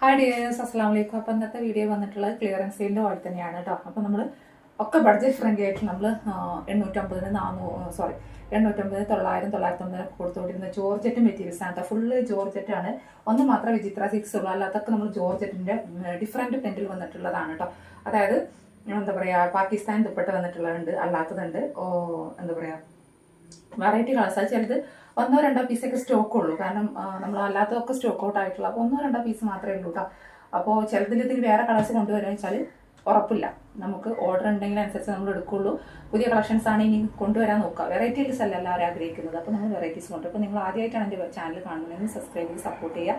Hi dears അസ്സാം വലൈക്കും അപ്പോൾ ഇന്നത്തെ വീഡിയോ വന്നിട്ടുള്ളത് ക്ലിയറൻസ് സെയിലിന്റെ പോലെ തന്നെയാണ് കേട്ടോ അപ്പോൾ നമ്മൾ ഒക്കെ ബഡ്ജറ്റ് ഫ്രണ്ട്ലി ആയിട്ട് നമ്മൾ എണ്ണൂറ്റമ്പതിന് നാനൂ സോറി എണ്ണൂറ്റമ്പത് തൊള്ളായിരം തൊള്ളായിരത്തി ഒമ്പതിനൊക്കെ കൊടുത്തുകൊണ്ടിരുന്ന ജോർജറ്റ് മെറ്റീരിയൽസ് ആണ് ഫുള്ള് ജോർജറ്റ് ആണ്. ഒന്ന് മാത്രം വിചിത്ര സിക്സ് ഉള്ളൂ. അല്ലാത്തൊക്കെ നമ്മൾ ജോർജറ്റിന്റെ ഡിഫറെന്റ് പ്രിന്റിൽ വന്നിട്ടുള്ളതാണ് കേട്ടോ അതായത് എന്താ പറയുക പാകിസ്ഥാൻ ദുപ്പട്ട വന്നിട്ടുള്ളതുണ്ട് അല്ലാത്തതുണ്ട്. എന്താ പറയുക വെറൈറ്റി കളേഴ്സ് അത് ചിലത് ഒന്നോ രണ്ടോ പീസൊക്കെ സ്റ്റോക്ക് ഉള്ളൂ കാരണം നമ്മൾ അല്ലാത്തതൊക്കെ സ്റ്റോക്ക് ഔട്ട് ആയിട്ടുള്ള അപ്പോൾ ഒന്നോ രണ്ടോ പീസ് മാത്രമേ ഉള്ളൂ കേട്ടോ അപ്പോൾ ചിലതിൽ ഇതിൽ വേറെ കളേഴ്സ് കൊണ്ടുവരാന്ന് വെച്ചാൽ ഉറപ്പില്ല. നമുക്ക് ഓർഡർ ഉണ്ടെങ്കിൽ അനുസരിച്ച് നമ്മൾ എടുക്കുള്ളൂ. പുതിയ കളക്ഷൻസ് ആണ് ഇനി കൊണ്ടുവരാൻ നോക്കുക. വെറൈറ്റീസ് അല്ല എല്ലാവരും ആഗ്രഹിക്കുന്നത്. അപ്പോൾ നമ്മൾ വെറൈറ്റീസ് കൊണ്ടുവരും അപ്പോൾ നിങ്ങൾ ആദ്യമായിട്ടാണ് എന്റെ ചാനൽ കാണുന്നതെങ്കിൽ സബ്സ്ക്രൈബ് ചെയ്ത് സപ്പോർട്ട് ചെയ്യുക.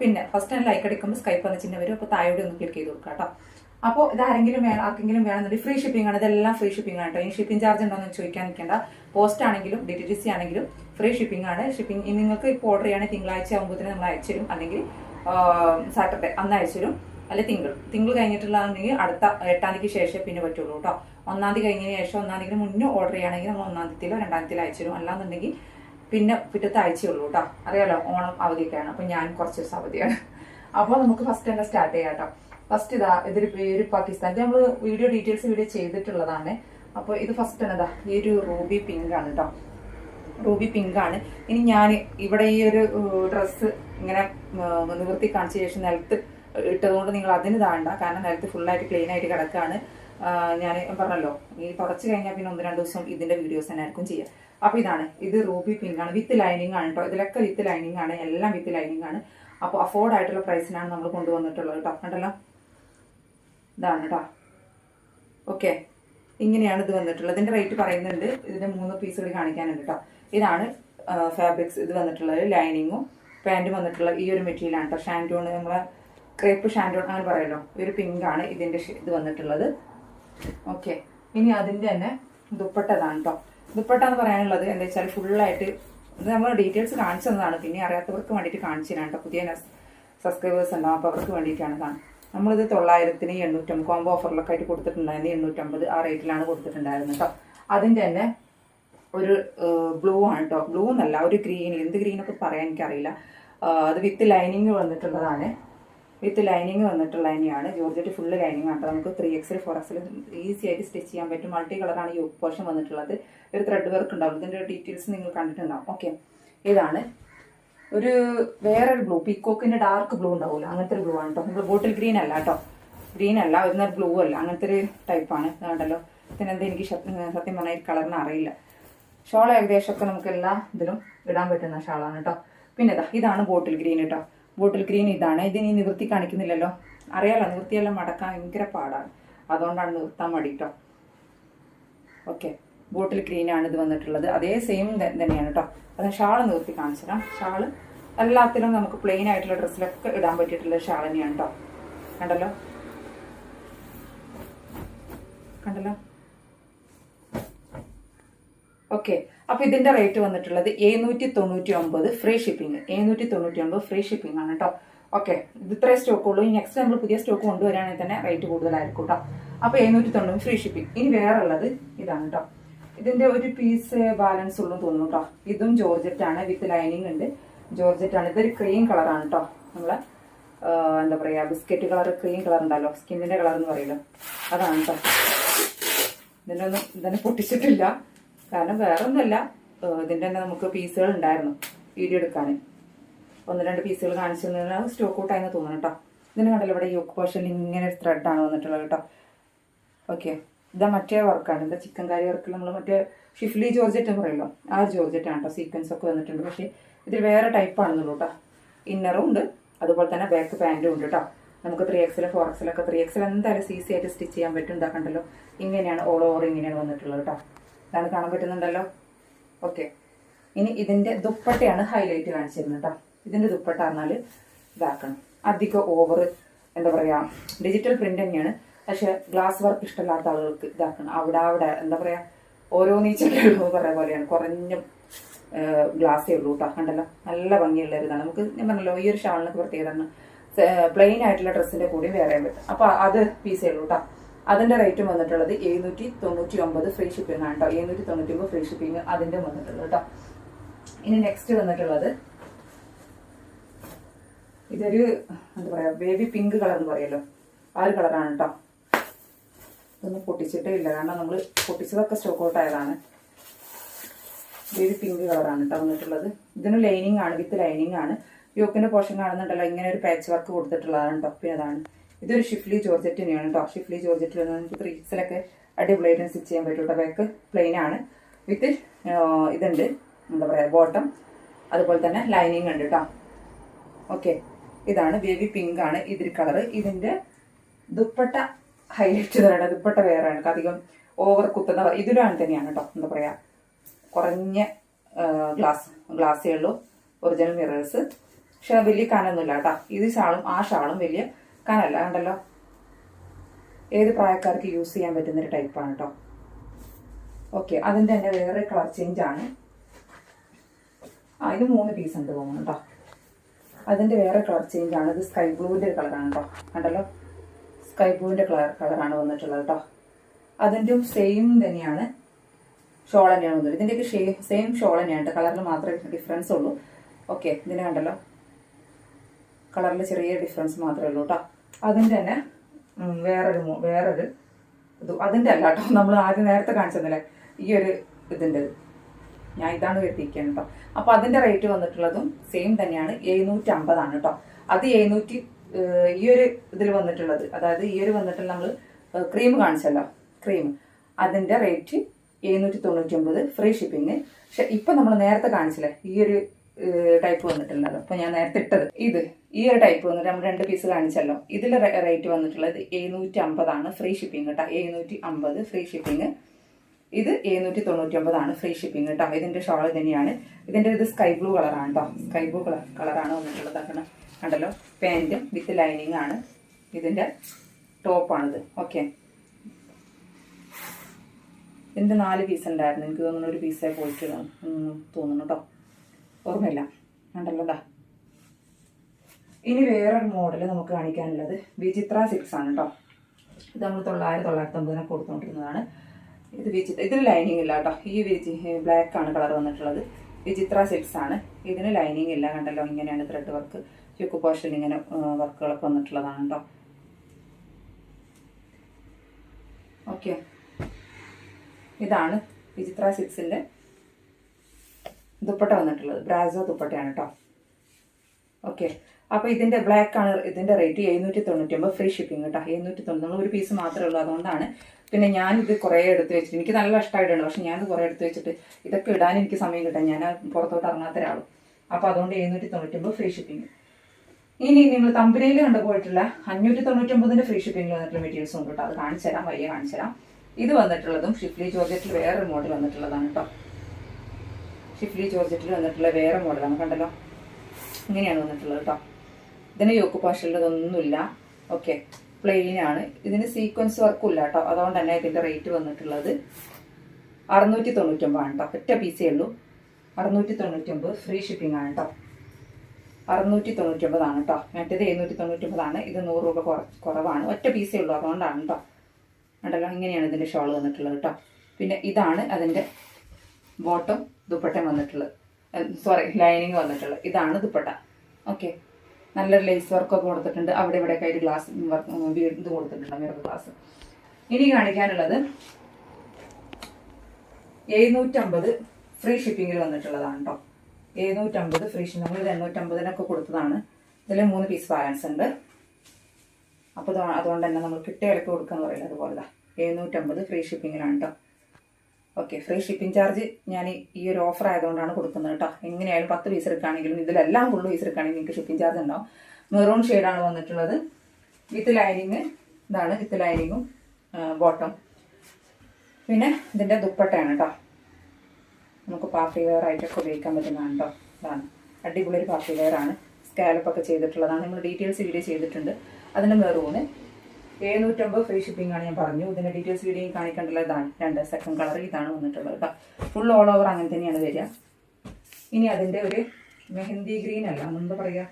പിന്നെ ഫസ്റ്റ് ടൈം ലൈക്ക് അടിക്കുമ്പോൾ സ്കൈപ്പ് വന്ന ചിഹ്നം വരും. അപ്പോൾ താഴോട്ട് ഒന്ന് ക്ലിക്ക് ചെയ്ത് കൊടുക്കുക കേട്ടോ അപ്പോൾ ഇതാരെങ്കിലും വേണം ആർക്കെങ്കിലും വേണമെന്നുണ്ടെങ്കിൽ ഫ്രീ ഷിപ്പിംഗ് ആണ്. ഇതെല്ലാം ഫ്രീ ഷിപ്പിംഗ് ആണ് കേട്ടോ ഇനി ഷിപ്പിംഗ് ചാർജ് ഉണ്ടോ എന്ന് ചോദിക്കാൻ നിൽക്കേണ്ട. പോസ്റ്റ് ആണെങ്കിലും ഡി ടി ഡി സി ആണെങ്കിലും ഫ്രീ ഷിപ്പിംഗ് ആണ്. ഷിപ്പിംഗ് നിങ്ങൾക്ക് ഇപ്പോൾ ഓർഡർ ചെയ്യുകയാണെങ്കിൽ തിങ്കളാഴ്ച ആകുമ്പോഴത്തേന് നമ്മൾ അയച്ചു തരും. അല്ലെങ്കിൽ സാറ്റർഡേ അന്ന് അയച്ചു തരും. അല്ലെ തിങ്കൾ. തിങ്കൾ കഴിഞ്ഞിട്ടുള്ളതാണെങ്കിൽ അടുത്ത എട്ടാം തീയതിക്ക് ശേഷമേ പിന്നെ പറ്റുള്ളൂ കേട്ടോ. ഒന്നാം തീയതി കഴിഞ്ഞതിന് ശേഷം ഒന്നാം തീയതി മുന്നേ ഓർഡർ ചെയ്യുകയാണെങ്കിൽ നമ്മൾ ഒന്നാം തീയതിയിലോ രണ്ടാം തീയതിയിലോ അയച്ചു തരും. അല്ലാന്നുണ്ടെങ്കിൽ പിന്നെ പിറ്റത്തെ ആഴ്ചയുള്ളൂ കേട്ടോ. അറിയാലോ ഓണം അവധിയൊക്കെയാണ്. അപ്പം ഞാൻ കുറച്ച് ദിവസം അവധിയാണ്. അപ്പോൾ നമുക്ക് ഫസ്റ്റ് തന്നെ സ്റ്റാർട്ട് ചെയ്യാം കേട്ടോ. ഫസ്റ്റ് ഇതാ ഇതൊരു പേര് പാകിസ്ഥാൻ നമ്മൾ വീഡിയോ ഡീറ്റെയിൽസ് വീഡിയോ ചെയ്തിട്ടുള്ളതാണ്. അപ്പോൾ ഇത് ഫസ്റ്റ് തന്നെ ഇതാ ഈ ഒരു റൂബി പിങ്ക് ആണ് കേട്ടോ. റൂബി ആണ് ഇനി ഞാൻ ഇവിടെ ഈ ഒരു ഡ്രസ്സ് ഇങ്ങനെ നിവർത്തി കാണിച്ച ശേഷം നിലത്ത് ഇട്ടതുകൊണ്ട് നിങ്ങൾ അതിന് താണ്ട. കാരണം നിലത്ത് ഫുള്ളായിട്ട് ക്ലീൻ ആയിട്ട് കിടക്കാണ്. ഞാൻ പറഞ്ഞല്ലോ ഈ തുടച്ച് കഴിഞ്ഞാൽ പിന്നെ ഒന്ന് രണ്ട് ദിവസം ഇതിന്റെ വീഡിയോസ് തന്നെ ആയിരിക്കും ചെയ്യുക അപ്പൊ ഇതാണ് ഇത് റൂബി പിങ്ക് ആണ് വിത്ത് ലൈനിങ് ആണ് കേട്ടോ ഇതിലൊക്കെ വിത്ത് ലൈനിങ് ആണ് എല്ലാം വിത്ത് ലൈനിങ് ആണ്. അപ്പോൾ അഫോർഡ് ആയിട്ടുള്ള പ്രൈസിനാണ് നമ്മൾ കൊണ്ടുവന്നിട്ടുള്ളത് കേട്ടോ കണ്ടല്ലോ? ഇതാണ് കേട്ടോ ഓക്കെ ഇങ്ങനെയാണ് ഇത് വന്നിട്ടുള്ളത്. ഇതിന്റെ റേറ്റ് പറയുന്നുണ്ട്. ഇതിന്റെ മൂന്ന് പീസുകൾ കാണിക്കാനുണ്ട് കേട്ടോ ഇതാണ് ഫാബ്രിക്സ് ഇത് വന്നിട്ടുള്ളത് ലൈനിങ്ങും പാന്റും വന്നിട്ടുള്ള ഈ ഒരു മെറ്റീരിയലാണ് കേട്ടോ ഷാന്റോൺ നമ്മളെ ക്രേപ്പ് ഷാന്റോൺ അങ്ങനെ പറയല്ലോ. ഒരു പിങ്കാണ് ഇതിന്റെ ഇത് വന്നിട്ടുള്ളത്. ഓക്കെ ഇനി അതിന്റെ തന്നെ ദുപ്പട്ടതാണ് കേട്ടോ ദുപ്പട്ട എന്ന് പറയാനുള്ളത് എന്താ വെച്ചാൽ ഫുള്ളായിട്ട് ഇത് നമ്മൾ ഡീറ്റെയിൽസ് കാണിച്ചു തന്നതാണ്. പിന്നെ അറിയാത്തവർക്ക് വേണ്ടിയിട്ട് കാണിച്ചു കേട്ടോ പുതിയ സബ്സ്ക്രൈബേഴ്സ് ഉണ്ടാവും. അപ്പോൾ അവർക്ക് വേണ്ടിയിട്ടാണ് കാണാം നമ്മളിത് തൊള്ളായിരത്തിന് എണ്ണൂറ്റമ്പത് കോംബോ ഓഫറിലൊക്കെ ആയിട്ട് കൊടുത്തിട്ടുണ്ടായിരുന്നു. എണ്ണൂറ്റമ്പത് ആ റേറ്റിലാണ് കൊടുത്തിട്ടുണ്ടായിരുന്നത് കേട്ടോ അതിന്റെ തന്നെ ഒരു ബ്ലൂ ആണ് കേട്ടോ ബ്ലൂ എന്നല്ല ഒരു ഗ്രീൻ എന്ത് ഗ്രീനൊക്കെ പറയാൻ എനിക്കറിയില്ല. അത് വിത്ത് ലൈനിങ് വന്നിട്ടുള്ളതാണ്. വിത്ത് ലൈനിങ് വന്നിട്ടുള്ള തന്നെയാണ് ജോർജറ്റ് ഫുള്ള് ലൈനിങ് ആണ് നമുക്ക് ത്രീ എക്സിൽ ഫോർ എക്സിൽ ഈസി ആയിട്ട് സ്റ്റിച്ച് ചെയ്യാൻ പറ്റും. മൾട്ടി കളറാണ് ഈ പോർഷൻ വന്നിട്ടുള്ളത്. ഒരു ത്രെഡ് വർക്ക് ഉണ്ടാവും. ഇതിന്റെ ഡീറ്റെയിൽസ് നിങ്ങൾ കണ്ടിട്ടുണ്ടാവും. ഓക്കെ ഇതാണ്. ഒരു വേറൊരു ബ്ലൂ പീക്കോക്കിന്റെ ഡാർക്ക് ബ്ലൂ ഉണ്ടാവില്ല അങ്ങനത്തെ ഒരു ബ്ലൂ ആണ് കേട്ടോ നമ്മൾ ബോട്ടിൽ ഗ്രീൻ അല്ല കേട്ടോ ഗ്രീൻ അല്ല ഒരു ബ്ലൂ അല്ല. അങ്ങനത്തെ ഒരു ടൈപ്പാണ് കണ്ടല്ലോ? ഇതിനെന്താ എനിക്ക് സത്യം പറഞ്ഞാൽ ഈ കളറിന് അറിയില്ല. ഷോൾ ഏകദേശമൊക്കെ നമുക്ക് എല്ലാ ഇതിലും ഇടാൻ പറ്റുന്ന ഷാളാണ് കേട്ടോ പിന്നെ ഇതാ ഇതാണ് ബോട്ടിൽ ഗ്രീൻ കേട്ടോ ബോട്ടിൽ ഗ്രീൻ ഇതാണ്. ഇതിനി നിവൃത്തി കാണിക്കുന്നില്ലല്ലോ. അറിയാലോ നിവൃത്തിയെല്ലാം മടക്കാൻ ഭയങ്കര പാടാണ്. അതുകൊണ്ടാണ് നിർത്താൻ മടി കേട്ടോ ഓക്കെ ബോട്ടിൽ ഗ്രീനാണ് ഇത് വന്നിട്ടുള്ളത്. അതേ സെയിം തന്നെയാണ് കേട്ടോ അത് ഷാൾ നിർത്തി കാണിച്ചുതരാം ഷാൾ എല്ലാത്തിലും നമുക്ക് പ്ലെയിൻ ആയിട്ടുള്ള ഡ്രസ്സിലൊക്കെ ഇടാൻ പറ്റിയിട്ടുള്ള ഷാൾ തന്നെയാണ് കേട്ടോ കണ്ടല്ലോ? കണ്ടല്ലോ? ഓക്കെ അപ്പൊ ഇതിന്റെ റേറ്റ് വന്നിട്ടുള്ളത് എഴുന്നൂറ്റി തൊണ്ണൂറ്റി ഒമ്പത് ഫ്രീ ഷിപ്പിംഗ് എഴുന്നൂറ്റി തൊണ്ണൂറ്റി ഒമ്പത് ഫ്രീ ഷിപ്പിംഗ് ആണ് കേട്ടോ ഓക്കെ ഇത് സ്റ്റോക്ക് ഉള്ളൂ. ഇനി നെക്സ്റ്റ് നമ്മൾ പുതിയ സ്റ്റോക്ക് കൊണ്ടുവരാണെങ്കിൽ തന്നെ റേറ്റ് കൂടുതലായിരിക്കും കേട്ടോ അപ്പൊ എഴുന്നൂറ്റി തൊണ്ണൂറ് ഫ്രീ ഷിപ്പിംഗ് ഇനി വേറെ ഉള്ളത് ഇതാണ് കേട്ടോ ഇതിന്റെ ഒരു പീസ് ബാലൻസ് ഉള്ളൂ തോന്നുന്നു കേട്ടോ ഇതും ജോർജറ്റ് ആണ് വിത്ത് ലൈനിങ് ഉണ്ട്. ജോർജറ്റ് ആണ്. ഇതൊരു ക്രീം കളറാണ് കേട്ടോ നമ്മളെ എന്താ പറയാ ബിസ്ക്കറ്റ് കളർ ക്രീം കളർ ഉണ്ടല്ലോ. സ്കിന്നിന്റെ കളർ എന്ന് പറയുമല്ലോ അതാണ് കേട്ടോ ഇതിന്റെ ഒന്നും ഇതന്നെ പൊട്ടിച്ചിട്ടില്ല. കാരണം വേറെ ഒന്നുമല്ല ഏഹ് ഇതിന്റെ തന്നെ നമുക്ക് പീസുകൾ ഉണ്ടായിരുന്നു വീഡിയോ എടുക്കാൻ ഒന്ന് രണ്ട് പീസുകൾ കാണിച്ചു തന്നാൽ സ്റ്റോക്ക് ഔട്ട് ആയെന്ന് തോന്നുന്നു കേട്ടോ ഇതിന് കണ്ടല്ലോ ഇവിടെ യോക്ക് പോർഷനിൽ ഇങ്ങനെ ഒരു ത്രെഡാണ് വന്നിട്ടുള്ളത് കേട്ടോ ഓക്കെ ഇതാ മറ്റേ വർക്കാണ് ഇതാ ചിക്കൻ കറി വർക്കിൽ നമ്മൾ മറ്റേ ഷിഫ്ലി ജോർജറ്റ് പറയല്ലോ. ആ ജോർജറ്റാണ് കേട്ടോ സീക്വൻസ് ഒക്കെ വന്നിട്ടുണ്ട്. പക്ഷേ ഇതിൽ വേറെ ടൈപ്പ് ആണെന്നുള്ളൂ കേട്ടോ ഇന്നറും ഉണ്ട്. അതുപോലെ തന്നെ ബാക്ക് പാന്റും ഉണ്ട് കേട്ടോ നമുക്ക് ത്രീ എക്സൽ ഫോർ എക്സൽ ഒക്കെ ത്രീ എക്സൽ എന്തായാലും സീസി ആയിട്ട് സ്റ്റിച്ച് ചെയ്യാൻ പറ്റും കണ്ടല്ലോ? ഇങ്ങനെയാണ് ഓൾ ഓവർ ഇങ്ങനെയാണ് വന്നിട്ടുള്ളത് കേട്ടോ ഇതാണ് കാണാൻ പറ്റുന്നുണ്ടല്ലോ. ഓക്കെ. ഇനി ഇതിന്റെ ദുപ്പട്ടയാണ് ഹൈലൈറ്റ് കാണിച്ചിരുന്നത് ഇതിന്റെ ദുപ്പട്ട പറഞ്ഞാൽ ഇതാക്കണം. അധികം ഓവർ എന്താ പറയാ ഡിജിറ്റൽ പ്രിന്റ് തന്നെയാണ്. പക്ഷെ ഗ്ലാസ് വർക്ക് ഇഷ്ടമില്ലാത്ത ആളുകൾക്ക് ഇതാക്കണം. അവിടെ അവിടെ എന്താ പറയാ ഓരോ നീച്ചൊക്കെ പറയാ പോലെയാണ്. കുറഞ്ഞ ഗ്ലാസ്സേ ഉള്ളൂ കേട്ടോ കണ്ടല്ലോ? നല്ല ഭംഗിയുള്ള ഇതാണ്. നമുക്ക് ഞാൻ പറഞ്ഞല്ലോ ഈ ഒരു ഷാളിനൊക്കെ പ്രത്യേകത പ്ലെയിൻ ആയിട്ടുള്ള ഡ്രസ്സിന്റെ കൂടി വേറെ പറ്റും അപ്പൊ അത് പീസേ ഉള്ളൂ കേട്ടോ അതിന്റെ റേറ്റും വന്നിട്ടുള്ളത് എഴുന്നൂറ്റി തൊണ്ണൂറ്റി ഒമ്പത് ഫ്രീ ഷിപ്പിംഗ് ആണ് കേട്ടോ എഴുന്നൂറ്റി തൊണ്ണൂറ്റി ഫ്രീ ഷിപ്പിംഗ് അതിന്റെ വന്നിട്ടുള്ളത് കേട്ടോ ഇനി നെക്സ്റ്റ് വന്നിട്ടുള്ളത് ഇതൊരു എന്താ പറയാ ബേബി പിങ്ക് കളർ എന്ന് പറയല്ലോ. ആ ഒരു കളറാണ് കേട്ടോ ഇതൊന്നും പൊട്ടിച്ചിട്ടേ ഇല്ല. കാരണം നമ്മൾ പൊട്ടിച്ചതൊക്കെ സ്റ്റോക്ക് ഔട്ട് ആയതാണ്. ബേബി പിങ്ക് കളറാണ് കേട്ടോ വന്നിട്ടുള്ളത്. ഇതിന് ലൈനിങ് ആണ് വിത്ത് ലൈനിങ് ആണ്. യോക്കിന്റെ പോർഷൻ കാണുന്നുണ്ടല്ലോ. ഇങ്ങനെ ഒരു പാച്ച് വർക്ക് കൊടുത്തിട്ടുള്ളതാണ് കേട്ടോ അതാണ് ഇതൊരു ഷിഫ്ലി ജോർജറ്റ് തന്നെയാണ് കേട്ടോ ഷിഫ്ലി ജോർജറ്റിൽ നമുക്ക് ത്രീസിലൊക്കെ അടിപൊളിയായിട്ട് സ്റ്റിച്ച് ചെയ്യാൻ പറ്റും കേട്ടോ ബാക്ക് പ്ലെയിൻ ആണ് വിത്ത് ഇതുണ്ട്. എന്താ പറയുക ബോട്ടം അതുപോലെ തന്നെ ലൈനിങ് ഉണ്ട് കേട്ടോ ഓക്കെ ഇതാണ് ബേബി പിങ്ക് ആണ് ഇതിൽ കളർ ഇതിന്റെ ദുപ്പട്ട ഹൈലൈറ്റ് തന്നെയാണ് ദുപ്പട്ട വേറെ ആണ്. അധികം ഓവർ കുത്തുന്ന ഇതിലും ആണ് തന്നെയാണ് കേട്ടോ എന്താ പറയുക കുറഞ്ഞ ഗ്ലാസ് ഗ്ലാസ്സേ ഉള്ളൂ. ഒറിജിനൽ മിറേഴ്സ് പക്ഷെ വലിയ കനൊന്നുമില്ല കേട്ടോ ഇത് ഷാളും ആ ഷാളും വലിയ കനല്ല കണ്ടല്ലോ? ഏത് പ്രായക്കാർക്ക് യൂസ് ചെയ്യാൻ പറ്റുന്ന ഒരു ടൈപ്പാണ് കേട്ടോ ഓക്കെ അതിന്റെ തന്നെ വേറെ കളർ ചേഞ്ച് ആണ്. ആ ഇത് മൂന്ന് പീസ് ഉണ്ട് തോന്നുന്നു കേട്ടോ അതിന്റെ വേറെ കളർ ചേഞ്ച് ആണ്. ഇത് സ്കൈ ബ്ലൂവിന്റെ ഒരു കളറാണ് കേട്ടോ കണ്ടല്ലോ? സ്കൈ ബ്ലൂവിന്റെ കളർ കളറാണ് വന്നിട്ടുള്ളത് കേട്ടോ അതിന്റെയും സെയിം തന്നെയാണ്. ഷോൾ തന്നെയാണ് വന്നത്. ഇതിന്റെയൊക്കെ ഷേ സെയിം ഷോൾ തന്നെയാണ് കളറിൽ മാത്രമേ ഡിഫറൻസ് ഉള്ളൂ. ഓക്കെ ഇതിനെ കണ്ടല്ലോ? കളറിൽ ചെറിയ ഡിഫറൻസ് മാത്രമേ ഉള്ളൂ കേട്ടോ അതിന്റെ തന്നെ വേറൊരു വേറൊരു ഇത്. അതിന്റെ അല്ല കേട്ടോ നമ്മൾ ആദ്യം നേരത്തെ കാണിച്ചതല്ലേ ഈ ഒരു ഇതിന്റെ ഞാൻ ഇതാണ് വരുത്തിയിരിക്കുന്നത് കേട്ടോ അപ്പോൾ അതിന്റെ റേറ്റ് വന്നിട്ടുള്ളതും സെയിം തന്നെയാണ് എഴുന്നൂറ്റി അമ്പതാണ് കേട്ടോ അത് എഴുന്നൂറ്റി ഈ ഒരു ഇതിൽ വന്നിട്ടുള്ളത് അതായത് ഈ ഒരു വന്നിട്ടുള്ള നമ്മൾ ക്രീം കാണിച്ചല്ലോ ക്രീം അതിന്റെ റേറ്റ് എഴുന്നൂറ്റി തൊണ്ണൂറ്റി ഒമ്പത് ഫ്രീ ഷിപ്പിംഗ് പക്ഷെ ഇപ്പം നമ്മൾ നേരത്തെ കാണിച്ചില്ലേ ഈ ഒരു ടൈപ്പ് വന്നിട്ടുള്ളത്. അപ്പോൾ ഞാൻ നേരത്തെ ഇട്ടത്. ഇത്. ഈ ഒരു ടൈപ്പ് വന്നിട്ട് നമ്മൾ രണ്ട് പീസ് കാണിച്ചല്ലോ. ഇതിൽ റേറ്റ് വന്നിട്ടുള്ളത് എഴുന്നൂറ്റി അമ്പതാണ് ഫ്രീ ഷിപ്പിംഗ് കേട്ടോ. എഴുന്നൂറ്റി അമ്പത് ഫ്രീ ഷിപ്പിംഗ് ഇത് എഴുന്നൂറ്റി തൊണ്ണൂറ്റി ഒമ്പതാണ് ഫ്രീ ഷിപ്പിംഗ് കേട്ടോ. ഇതിന്റെ ഷോൾ തന്നെയാണ് ഇതിന്റെ ഇത് സ്കൈ ബ്ലൂ കളറാണ് കേട്ടോ സ്കൈ ബ്ലൂ കളർ കളറാണ് വന്നിട്ടുള്ളത്. കാരണം കണ്ടല്ലോ. പാന്റും വിത്ത് ലൈനിങ് ആണ്. ഇതിന്റെ ടോപ്പാണിത് ഓക്കെ ഇതിന്റെ നാല് പീസ് ഉണ്ടായിരുന്നു. എനിക്ക് തോന്നുന്നു ഒരു പീസേ പോയിട്ട് തോന്നുന്നു കേട്ടോ ഓർമ്മയില്ല. കണ്ടല്ലോ ഇനി വേറൊരു മോഡൽ നമുക്ക് കാണിക്കാനുള്ളത് വിചിത്ര സിക്സ് ആണ് കേട്ടോ ഇത് നമ്മൾ തൊള്ളായിരത്തി തൊള്ളായിരത്തി ഒമ്പതിനൊക്കെ കൊടുത്തുകൊണ്ടിരുന്നതാണ് ഇത് വിചിത്ര ഇതിന് ലൈനിങ് ഇല്ല കേട്ടോ ഈ വിചി ബ്ലാക്ക് ആണ് കളർ വന്നിട്ടുള്ളത്. വിചിത്ര സിക്സ് ആണ്. ഇതിന് ലൈനിങ് ഇല്ല കണ്ടല്ലോ? ഇങ്ങനെയാണ് ത്രെഡ് വർക്ക് ചുക്ക് പോഷൻ ഇങ്ങനെ വർക്കുകളൊക്കെ വന്നിട്ടുള്ളതാണ് കേട്ടോ ഓക്കെ ഇതാണ് വിചിത്ര സിക്സിന്റെ ദുപ്പട്ട വന്നിട്ടുള്ളത്. ബ്രാസോ ദുപ്പട്ടയാണ് കേട്ടോ ഓക്കെ അപ്പോൾ ഇതിന്റെ ബ്ലാക്ക് ആണ് ഇതിന്റെ റേറ്റ് എഴുന്നൂറ്റി തൊണ്ണൂറ്റി ഒമ്പത് ഫ്രീ ഷിപ്പിംഗ് കേട്ടോ എഴുന്നൂറ്റി തൊണ്ണൂറ് ഒരു പീസ് മാത്രമേ ഉള്ളൂ അതുകൊണ്ടാണ്. പിന്നെ ഞാനിത് കുറേ എടുത്ത് വെച്ചിട്ട് എനിക്ക് നല്ല ഇഷ്ടമായിട്ടുണ്ട് പക്ഷെ ഞാനത് കുറേ എടുത്ത് വെച്ചിട്ട് ഇതൊക്കെ ഇടാൻ എനിക്ക് സമയം കിട്ടാം ഞാൻ പുറത്തോട്ട് ഇറങ്ങാത്ത ഒരാളും. അപ്പോൾ അതുകൊണ്ട് എഴുന്നൂറ്റി തൊണ്ണൂറ്റി ഒമ്പത് ഫ്രീ ഷിപ്പിംഗ് ഇനി നിങ്ങൾ തമ്പനയിൽ കണ്ടുപോയിട്ടുള്ള അഞ്ഞൂറ്റി തൊണ്ണൂറ്റി ഒമ്പതിന്റെ ഫ്രീ ഷിപ്പിംഗിൽ വന്നിട്ടുള്ള മെറ്റീരിയൽസും ഉണ്ട് കേട്ടോ. അത് കാണിച്ചു തരാം വയ്യ കാണിച്ചു തരാം. ഇത് വന്നിട്ടുള്ളതും ഷിഫ്ലി ജോർജറ്റിൽ വേറൊരു മോഡൽ വന്നിട്ടുള്ളതാണ് കേട്ടോ ഷിഫ്ലി ജോർജറ്റിൽ വന്നിട്ടുള്ള വേറെ മോഡലാണ് കണ്ടല്ലോ? ഇങ്ങനെയാണ് വന്നിട്ടുള്ളത് കേട്ടോ ഇതിന് യോക്ക് പാഷലിൽ ഇതൊന്നുമില്ല. ഓക്കെ പ്ലെയിൻ ആണ്. ഇതിന് സീക്വൻസ് വർക്കും ഇല്ല കേട്ടോ. അതുകൊണ്ട് തന്നെ ഇതിന്റെ റേറ്റ് വന്നിട്ടുള്ളത് അറുന്നൂറ്റി തൊണ്ണൂറ്റൊമ്പതാണ് കേട്ടോ. ഒറ്റ പീസേ ഉള്ളൂ. അറുന്നൂറ്റി തൊണ്ണൂറ്റൊമ്പത് ഫ്രീ ഷിപ്പിംഗ് ആണ് കേട്ടോ. അറുന്നൂറ്റി തൊണ്ണൂറ്റൊമ്പതാണ് കേട്ടോ. മറ്റേത് എഴുന്നൂറ്റി തൊണ്ണൂറ്റൊമ്പതാണ് ഇത് നൂറ് രൂപ കുറ- കുറവാണ്. ഒറ്റ പീസേ ഉള്ളൂ. അതുകൊണ്ടാണ് കേട്ടോ. ഉണ്ടല്ലോ ഇങ്ങനെയാണ് ഇതിന്റെ ഷോൾ വന്നിട്ടുള്ളത് കേട്ടോ. പിന്നെ ഇതാണ് അതിന്റെ ബോട്ടം ദുപ്പട്ടം വന്നിട്ടുള്ളത്. സോറി ലൈനിങ് വന്നിട്ടുള്ളത്. ഇതാണ് ദുപ്പട്ട. ഓക്കെ നല്ലൊരു ലേസ് വർക്കൊക്കെ കൊടുത്തിട്ടുണ്ട്. അവിടെ ഇവിടെ ആയിട്ട് ഗ്ലാസ് വർക്ക് ഇത് കൊടുത്തിട്ടുണ്ട് മിറർ ഗ്ലാസ് ഇനി കാണിക്കാനുള്ളത് എഴുന്നൂറ്റമ്പത് ഫ്രീ ഷിപ്പിങ്ങിൽ വന്നിട്ടുള്ളതാണ് കേട്ടോ എഴുന്നൂറ്റമ്പത് ഫ്രീ ഷിപ്പിംഗ് നമ്മൾ ഇത് എണ്ണൂറ്റമ്പതിനൊക്കെ കൊടുത്തതാണ്. ഇതിൽ മൂന്ന് പീസ് ബാലൻസ് ഉണ്ട്. അപ്പോൾ അതുകൊണ്ട് തന്നെ നമ്മൾ കിട്ടിയ വിലക്ക് എന്ന് പറയുന്നത് അതുപോലെ എഴുന്നൂറ്റമ്പത് ഫ്രീ ഷിപ്പിങ്ങിലാണ് കേട്ടോ ഓക്കെ ഫ്രീ ഷിപ്പിംഗ് ചാർജ് ഞാൻ ഈ- ഒരു ഓഫർ ആയതുകൊണ്ടാണ് കൊടുക്കുന്നത് കേട്ടോ. എങ്ങനെയായാലും പത്ത് പീസ് എടുക്കുകയാണെങ്കിലും ഇതിലെല്ലാം ഫുള്ള് പീസ് എടുക്കുകയാണെങ്കിൽ നിങ്ങൾക്ക് ഷിപ്പിംഗ് ചാർജ് ഉണ്ടാവും. മെറൂൺ ഷെയ്ഡാണ് വന്നിട്ടുള്ളത്. വിത്ത് ലൈനിങ് ഇതാണ് വിത്ത് ലൈനിങ്ങും ബോട്ടം പിന്നെ ഇതിന്റെ ദുപ്പട്ടയാണ് കേട്ടോ. നമുക്ക് പാർട്ടി വെയർ ആയിട്ടൊക്കെ ഉപയോഗിക്കാൻ പറ്റുന്നതാണ് കേട്ടോ. ഇതാണ്. അടിപൊളി ഒരു പാർട്ടി വെയർ ആണ്. സ്കാലപ്പ് ഒക്കെ ചെയ്തിട്ടുള്ളതാണ്. നമ്മൾ ഡീറ്റെയിൽസ് വീഡിയോ ചെയ്തിട്ടുണ്ട്. അതിന്റെ മെറൂണ് എഴുന്നൂറ്റമ്പത് ഫ്രീ ഷിപ്പിംഗ് ആണ് ഞാൻ പറഞ്ഞു. ഇതിന്റെ ഡീറ്റെയിൽസ് വീഡിയോ കാണിക്കേണ്ടത് ഇതാണ്. രണ്ട് സെക്കൻഡ് കളർ ഇതാണ് വന്നിട്ടുള്ളത് ഫുൾ ഓൾ ഓവർ അങ്ങനെ തന്നെയാണ് വരിക. ഇനി അതിന്റെ ഒരു മെഹന്തി ഗ്രീൻ അല്ല. എന്താ പറയാ?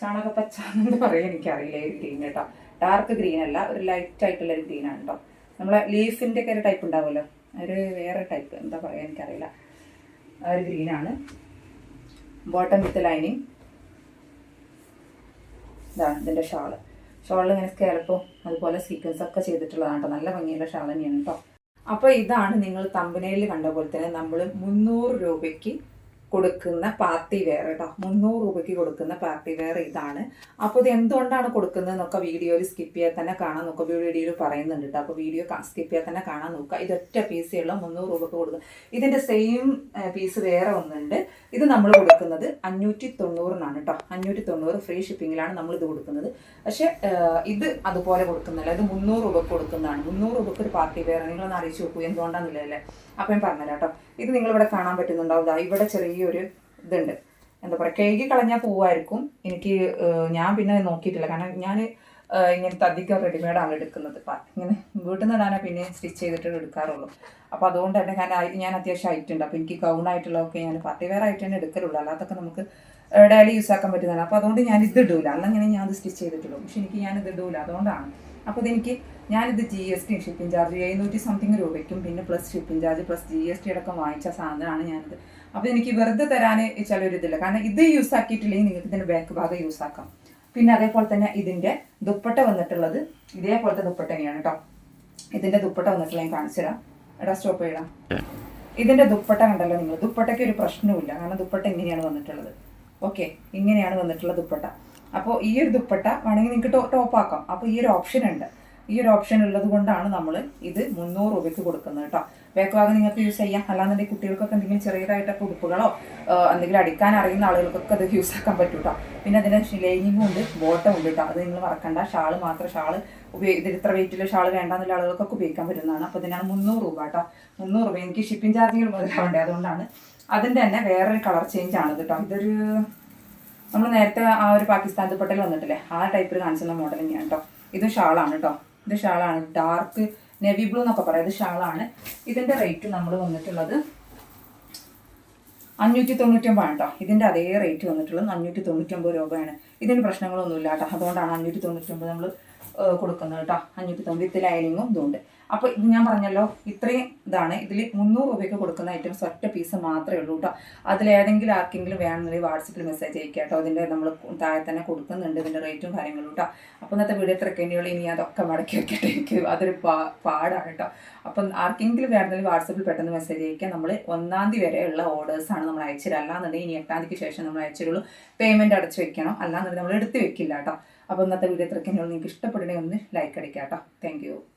ചാണക പച്ച എന്ന് പറയാൻ എനിക്കറിയില്ല ഈ ഗ്രീൻ കേട്ടോ ഡാർക്ക് ഗ്രീൻ അല്ല. ഒരു ലൈറ്റ് ആയിട്ടുള്ള ഒരു ഗ്രീൻ ആണ് കേട്ടോ നമ്മളെ ലീഫിന്റെ ഒക്കെ ഒരു ടൈപ്പ് ഉണ്ടാവുമല്ലോ. ഒരു വേറെ ടൈപ്പ് എന്താ പറയാ എനിക്കറിയില്ല. ഒരു ഗ്രീൻ ആണ്. ബോട്ടം വിത്ത് ലൈനിങ് ഇതാണ് ഇതിന്റെ ഷാൾ ഷാളിൽ ഇങ്ങനെ സ്കാലപ്പും അതുപോലെ സീക്വൻസ് ഒക്കെ ചെയ്തിട്ടുള്ളതാണ് കേട്ടോ. നല്ല ഭംഗിയുള്ള ഷാൾ തന്നെയാണ് കേട്ടോ. അപ്പോൾ ഇതാണ് നിങ്ങൾ തമ്പനയിൽ കണ്ട പോലെ തന്നെ നമ്മൾ മുന്നൂറ് രൂപയ്ക്ക് കൊടുക്കുന്ന പാർട്ടി വെയർ കേട്ടോ. മുന്നൂറ് രൂപയ്ക്ക് കൊടുക്കുന്ന പാർട്ടി വെയർ ഇതാണ്. അപ്പോൾ ഇത് എന്തുകൊണ്ടാണ് കൊടുക്കുന്നത് എന്നൊക്കെ വീഡിയോയിൽ സ്കിപ്പ് ചെയ്യാൻ തന്നെ കാണാൻ നോക്കുക വീഡിയോയിൽ പറയുന്നുണ്ട് കേട്ടോ. അപ്പോൾ വീഡിയോ സ്കിപ്പ് ചെയ്യാൻ തന്നെ കാണാൻ നോക്കുക ഇതൊറ്റ പീസേ ഉള്ള മുന്നൂറ് രൂപയ്ക്ക് കൊടുക്കുക ഇതിന്റെ സെയിം പീസ് വേറെ ഒന്നുണ്ട്. ഇത് നമ്മൾ കൊടുക്കുന്നത് അഞ്ഞൂറ്റി തൊണ്ണൂറിനാണ് കേട്ടോ. അഞ്ഞൂറ്റി തൊണ്ണൂറ് ഫ്രീ ഷിപ്പിങ്ങിലാണ് നമ്മൾ ഇത് കൊടുക്കുന്നത്. പക്ഷേ ഇത് അതുപോലെ കൊടുക്കുന്നില്ല. ഇത് മുന്നൂറ് രൂപയ്ക്ക് കൊടുക്കുന്നതാണ്. മുന്നൂറ് രൂപയ്ക്ക് ഒരു പാർട്ടി വേറെ നിങ്ങളൊന്ന് അറിയിച്ചു നോക്കൂ. എന്തുകൊണ്ടാണെന്നില്ലല്ലേ അപ്പം ഞാൻ പറഞ്ഞുതരാം കേട്ടോ. ഇത് നിങ്ങളിവിടെ കാണാൻ പറ്റുന്നുണ്ടാവും. ഇവിടെ ഇവിടെ ചെറിയൊരു ഇതുണ്ട്. എന്താ പറയുക കഴുകി കളഞ്ഞാൽ പോവായിരിക്കും. എനിക്ക് ഞാൻ പിന്നെ നോക്കിയിട്ടില്ല. കാരണം ഞാൻ ഇങ്ങനത്തെ അധികം റെഡിമെയ്ഡാണ് എടുക്കുന്നത്. ഇങ്ങനെ വീട്ടിൽ നിന്ന് ഇടാനേ പിന്നെ സ്റ്റിച്ച് ചെയ്തിട്ട് എടുക്കാറുള്ളൂ. അപ്പോൾ അതുകൊണ്ട് തന്നെ ഞാൻ ഞാൻ അത്യാവശ്യം ആയിട്ടുണ്ട് അപ്പോൾ എനിക്ക് ഗൗൺ ആയിട്ടുള്ളതൊക്കെ ഞാൻ പാർട്ടി വെയർ ആയിട്ട് തന്നെ എടുക്കലുള്ളൂ. അല്ലാത്തൊക്കെ നമുക്ക് ഡെയിലി യൂസ് ആക്കാൻ പറ്റുന്നതാണ്. അപ്പോൾ അതുകൊണ്ട് ഞാൻ ഇത് ഇടൂല. അല്ലെങ്കിൽ ഞാൻ അത് സ്റ്റിച്ച് ചെയ്തിട്ടുള്ളൂ. പക്ഷെ എനിക്ക് ഞാൻ ഇത് ഇടൂല. അതുകൊണ്ടാണ്. അപ്പോൾ ഇതെനിക്ക് ഞാനിത് G S T shipping charge എഴുന്നൂറ്റി സംതിങ് രൂപയ്ക്കും. പിന്നെ plus shipping charge plus G S T അടക്കം വാങ്ങിച്ച സാധനമാണ് ഞാനിത് അപ്പോൾ എനിക്ക് വെറുതെ തരാൻ ചിലരിതില്ല കാരണം ഇത് യൂസ് ആക്കിയിട്ടില്ലെങ്കിൽ നിങ്ങൾക്ക് ഇതിന്റെ ബാക്ക് ഭാഗം യൂസ് ആക്കാം. പിന്നെ അതേപോലെ തന്നെ ഇതിന്റെ ദുപ്പട്ട വന്നിട്ടുള്ളത് ഇതേപോലത്തെ ദുപ്പട്ട തന്നെയാണ് കേട്ടോ ഇതിന്റെ ദുപ്പട്ട വന്നിട്ടുള്ള ഞാൻ കാണിച്ചുതരാം എടാ സ്റ്റോപ്പ് ചെയ്യാം ഇതിന്റെ ദുപ്പട്ട കണ്ടല്ലോ നിങ്ങൾ. ദുപ്പട്ടയ്ക്ക് ഒരു പ്രശ്നവുമില്ല. കാരണം ദുപ്പട്ട ഇങ്ങനെയാണ് വന്നിട്ടുള്ളത്. ഓക്കെ ഇങ്ങനെയാണ് വന്നിട്ടുള്ള ദുപ്പട്ട. അപ്പോൾ ഈ ഒരു ദുപ്പട്ട വേണമെങ്കിൽ നിങ്ങൾക്ക് ടോപ്പ് ആക്കാം. അപ്പോൾ ഈ ഒരു ഓപ്ഷൻ ഉണ്ട്. ഈ ഒരു ഓപ്ഷൻ ഉള്ളത് കൊണ്ടാണ് നമ്മൾ ഇത് മുന്നൂറ് രൂപയ്ക്ക് കൊടുക്കുന്നത് കേട്ടോ ഭാഗം നിങ്ങൾക്ക് യൂസ് ചെയ്യാം. അല്ലാന്നുണ്ടെങ്കിൽ കുട്ടികൾക്കൊക്കെ എന്തെങ്കിലും ചെറിയതായിട്ടൊക്കെ ഉടുപ്പുകളോ എന്തെങ്കിലും അടിക്കാൻ അറിയുന്ന ആളുകൾക്കൊക്കെ അത് യൂസ് ആക്കാൻ പറ്റും കേട്ടോ പിന്നെ അതിന് ലൈനിങ്ങും ഉണ്ട് ബോട്ടം ഉണ്ട് കേട്ടോ അത് നിങ്ങൾ മറക്കണ്ട. ഷാൾ മാത്രം ഷാൾ ഉപയോഗി ഇതിൽ ഇത്ര വെയിറ്റിൽ ഷാൾ വേണ്ടാന്നുള്ള ആളുകൾക്കൊക്കെ ഉപയോഗിക്കാൻ പറ്റുന്നതാണ്. അപ്പോൾ ഇതിനാണ് മുന്നൂറ് രൂപ കേട്ടോ മുന്നൂറ് രൂപ. എനിക്ക് ഷിപ്പിംഗ് ചാർജുകൾ മുതലാവേണ്ടത് അതുകൊണ്ടാണ്. അതിന്റെ തന്നെ വേറൊരു കളർ ചേഞ്ച് ആണ് കേട്ടോ ഇതൊരു നമ്മൾ നേരത്തെ ആ ഒരു പാകിസ്ഥാൻ ദുപ്പട്ടയിൽ വന്നിട്ടില്ലേ? ആ ടൈപ്പിൽ കാണിച്ചുള്ള തന്നെയാണ് കേട്ടോ ഇത് ഷാളാണ് കേട്ടോ ഇത് ഷാളാണ്. ഡാർക്ക് നെവി ബ്ലൂ എന്നൊക്കെ പറയുന്നത് ഷാളാണ്. ഇതിന്റെ റേറ്റ് നമ്മൾ വന്നിട്ടുള്ളത് അഞ്ഞൂറ്റി തൊണ്ണൂറ്റൊമ്പതാണ് കേട്ടോ ഇതിന്റെ അതേ റേറ്റ് വന്നിട്ടുള്ളത് അഞ്ഞൂറ്റി തൊണ്ണൂറ്റൊമ്പത് രൂപയാണ്. ഇതിന് പ്രശ്നങ്ങളൊന്നുമില്ല കേട്ടോ അതുകൊണ്ടാണ് അഞ്ഞൂറ്റി തൊണ്ണൂറ്റൊമ്പത് നമ്മൾ കൊടുക്കുന്നത് കേട്ടോ അഞ്ഞൂറ്റി തൊണ്ണൂറ്റി ലൈനിങ്ങും ഇതുണ്ട്. അപ്പോൾ ഇത് ഞാൻ പറഞ്ഞല്ലോ ഇത്രയും ഇതാണ്. ഇതിൽ മുന്നൂറ് രൂപയ്ക്ക് കൊടുക്കുന്ന ഐറ്റംസ് ഒറ്റ പീസ് മാത്രമേ ഉള്ളൂ കേട്ടോ അതിലേതെങ്കിലും ആർക്കെങ്കിലും വേണമെന്നുണ്ടെങ്കിൽ വാട്സപ്പിൽ മെസ്സേജ് അയക്കുക കേട്ടോ അതിന്റെ നമ്മൾ താഴെ തന്നെ കൊടുക്കുന്നുണ്ട് ഇതിന്റെ റേറ്റും കാര്യങ്ങളും കേട്ടോ അപ്പോൾ ഇന്നത്തെ വീഡിയോ ഇത്രയ്ക്കുള്ള ഇനി അതൊക്കെ മടക്കി വെക്കട്ടെ. എനിക്ക് അതൊരു പാ പാടാണ് കേട്ടോ അപ്പം ആർക്കെങ്കിലും വേണമെങ്കിൽ വാട്സപ്പിൽ പെട്ടെന്ന് മെസ്സേജ് അയക്കുക നമ്മൾ ഒന്നാം തീയതി വരെയുള്ള ഓർഡേഴ്സാണ് നമ്മൾ അയച്ചുതരാം അല്ലാന്നുണ്ടെങ്കിൽ ഇനി എട്ടാം തീയതിക്ക് ശേഷം നമ്മൾ അയച്ചുള്ളൂ പേയ്മെന്റ് അടച്ചു വെക്കണം. അല്ലാന്നുണ്ടെങ്കിൽ നമ്മൾ എടുത്ത് വെക്കില്ല കേട്ടോ അപ്പോൾ ഇന്നത്തെ വീഡിയോ ഇത്രയ്ക്കുള്ള നിങ്ങൾക്ക് ഇഷ്ടപ്പെടണേ ഒന്ന് ലൈക്ക് അടിക്കാം കേട്ടോ താങ്ക്